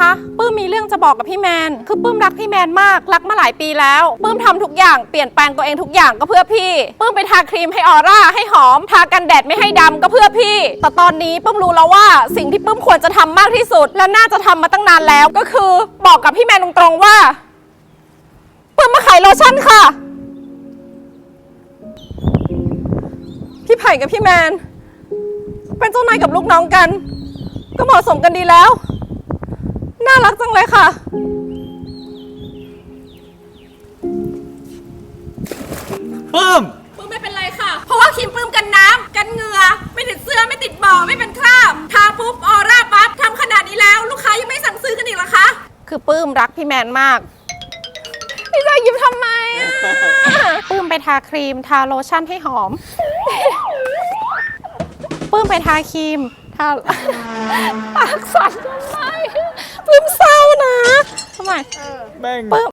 คะปื้มมีเรื่องจะบอกกับพี่แมน คือปื้มรักพี่แมนมากรักมาหลายปีแล้วปื้มทำทุกอย่างเปลี่ยนแปลงตัวเองทุกอย่างก็เพื่อพี่ปื้มไปทาครีมให้ออร่าให้หอม ทากันแดดไม่ให้ดำก็เพื่อพี่ แต่ตอนนี้ปื้มรู้แล้วว่าสิ่งที่ปื้มควรจะทำมากที่สุด และน่าจะทำมาตั้งนานแล้ว ก็คือบอกกับพี่แมนตรงๆว่าปื้มมาขายโลชั่นค่ะ พี่ไผ่กับพี่แมน เป็นเจ้านายกับลูกน้องกัน ก็เหมาะสมกันดีแล้ว น่ารักจังเลยค่ะปื้ม ปื้มไม่เป็นไรค่ะ เพราะว่าครีมปื้มกันน้ำกันเหงื่อ ไม่ติดเสื้อไม่ติดบ่อไม่เป็นคราบทาปุ๊บออร่าปั๊บทำขนาดนี้แล้ว ลูกค้ายังไม่สั่งซื้อกันอีกเหรอคะ คือปื้มรักพี่แมนมาก พี่จะยิ้มทำไมอะ ปื้มไปทาครีม ทาโลชั่นให้หอม ปื้มไปทาครีม ทา ปากสั่นทำไม แม่งปื้ม